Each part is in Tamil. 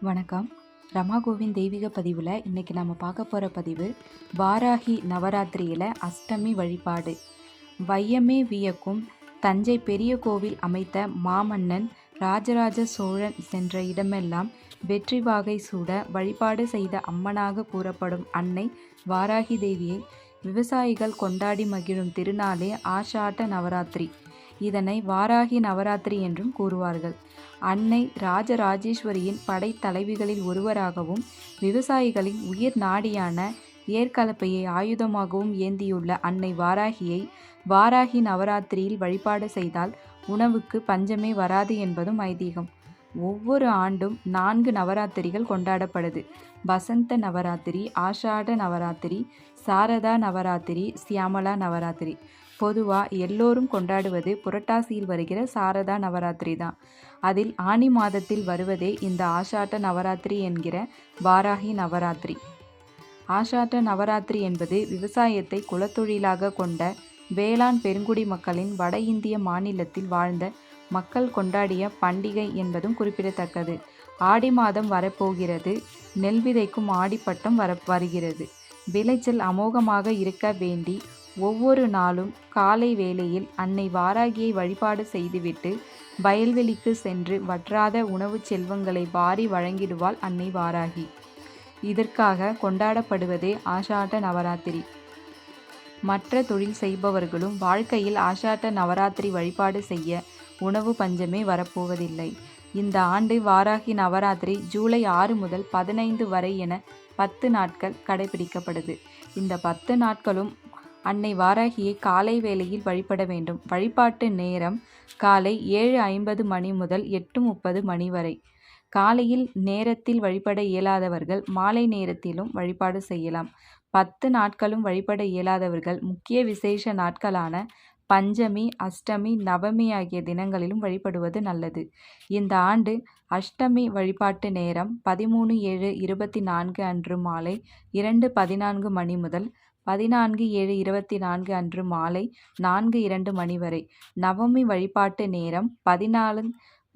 வணக்கம். ரமா கோவிந்த் தெய்வீக பதிவில் இன்றைக்கி நம்ம பார்க்க போகிற பதிவு வாராகி நவராத்திரியில் அஷ்டமி வழிபாடு. வையமே வியக்கும் தஞ்சை பெரிய கோவில் அமைத்த மாமன்னன் ராஜராஜ சோழன் சென்ற இடமெல்லாம் வெற்றி வாகை சூட வழிபாடு செய்த அம்மனாக கூறப்படும் அன்னை வாராகி தேவியை விவசாயிகள் கொண்டாடி மகிழும் திருநாளே ஆஷாட்ட நவராத்திரி. இதனை வாராகி நவராத்திரி என்றும் கூறுவார்கள். அன்னை ராஜராஜேஸ்வரியின் படைத்தலைவிகளில் ஒருவராகவும் விவசாயிகளின் உயிர் நாடியான ஏற்கலப்பையை ஆயுதமாகவும் ஏந்தியுள்ள அன்னை வாராகியை வாராகி நவராத்திரியில் வழிபாடு செய்தால் உணவுக்கு பஞ்சமே வராது என்பதும் ஐதீகம். ஒவ்வொரு ஆண்டும் நான்கு நவராத்திரிகள் கொண்டாடப்படுது. வசந்த நவராத்திரி ஆஷாட நவராத்திரி சாரதா நவராத்திரி சியாமலா நவராத்திரி. பொதுவாக எல்லோரும் கொண்டாடுவது புரட்டாசியில் வருகிற சாரதா நவராத்திரி தான். அதில் ஆனி மாதத்தில் வருவதே இந்த ஆஷாட்ட நவராத்திரி என்கிற வாராகி நவராத்திரி. ஆஷாட்ட நவராத்திரி என்பது விவசாயத்தை குலத்தொழிலாக கொண்ட வேளாண் பெருங்குடி மக்களின் வட இந்திய மாநிலத்தில் வாழ்ந்த மக்கள் கொண்டாடிய பண்டிகை என்பதும் குறிப்பிடத்தக்கது. ஆடி மாதம் வரப்போகிறது நெல் விதைக்கும் ஆடிப்பட்டம் வர வருகிறது. விளைச்சல் அமோகமாக இருக்க வேண்டி ஒவ்வொரு நாளும் காலை வேளையில் அன்னை வாராகியை வழிபாடு செய்துவிட்டு வயல்வெளிக்கு சென்று வற்றாத உணவுச் செல்வங்களை வாரி வழங்கிடுவாள் அன்னை வாராகி. இதற்காக கொண்டாடப்படுவதே ஆஷாட்ட நவராத்திரி. மற்ற தொழில் செய்பவர்களும் வாழ்க்கையில் ஆஷாட்ட நவராத்திரி வழிபாடு செய்ய உணவு பஞ்சமே வரப்போவதில்லை. இந்த ஆண்டு வாராகி நவராத்திரி ஜூலை ஆறு முதல் பதினைந்து வரை என பத்து நாட்கள் கடைபிடிக்கப்படுது. இந்த பத்து நாட்களும் அன்னை வாராகியை காலை வேளையில் வழிபட வேண்டும். வழிபாட்டு நேரம் காலை ஏழு ஐம்பது மணி முதல் எட்டு முப்பது மணி வரை. காலையில் நேரத்தில் வழிபட இயலாதவர்கள் மாலை நேரத்திலும் வழிபாடு செய்யலாம். பத்து நாட்களும் வழிபட இயலாதவர்கள் முக்கிய விசேஷ நாட்களான பஞ்சமி அஷ்டமி நவமி ஆகிய தினங்களிலும் வழிபடுவது நல்லது. இந்த ஆண்டு அஷ்டமி வழிபாட்டு நேரம் பதிமூணு ஏழு இருபத்தி நான்கு அன்று மாலை இரண்டு பதினான்கு மணி முதல் பதினான்கு ஏழு இருபத்தி நான்கு அன்று மாலை நான்கு இரண்டு மணி வரை நவமி வழிபாட்டு நேரம் பதினாலு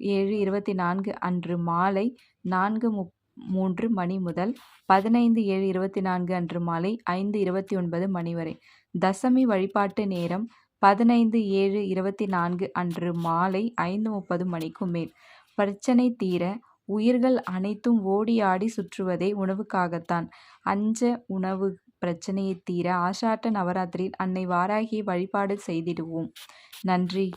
ஏழு இருபத்தி நான்கு அன்று மாலை நான்கு முப் மூன்று மணி முதல் பதினைந்து ஏழு இருபத்தி நான்கு அன்று மாலை ஐந்து இருபத்தி ஒன்பது மணி வரை தசமி வழிபாட்டு நேரம் பதினைந்து ஏழு இருபத்தி நான்கு அன்று மாலை ஐந்து முப்பது மணிக்கும் மேல் பிரச்சனை தீர உயிர்கள் அனைத்தும் ஓடி ஆடி சுற்றுவதே உணவுக்காகத்தான் அஞ்ச உணவு பிரச்சனையை தீர ஆஷாட்ட நவராத்திரியில் அன்னை வாராகியை வழிபாடு செய்திடுவோம். நன்றி.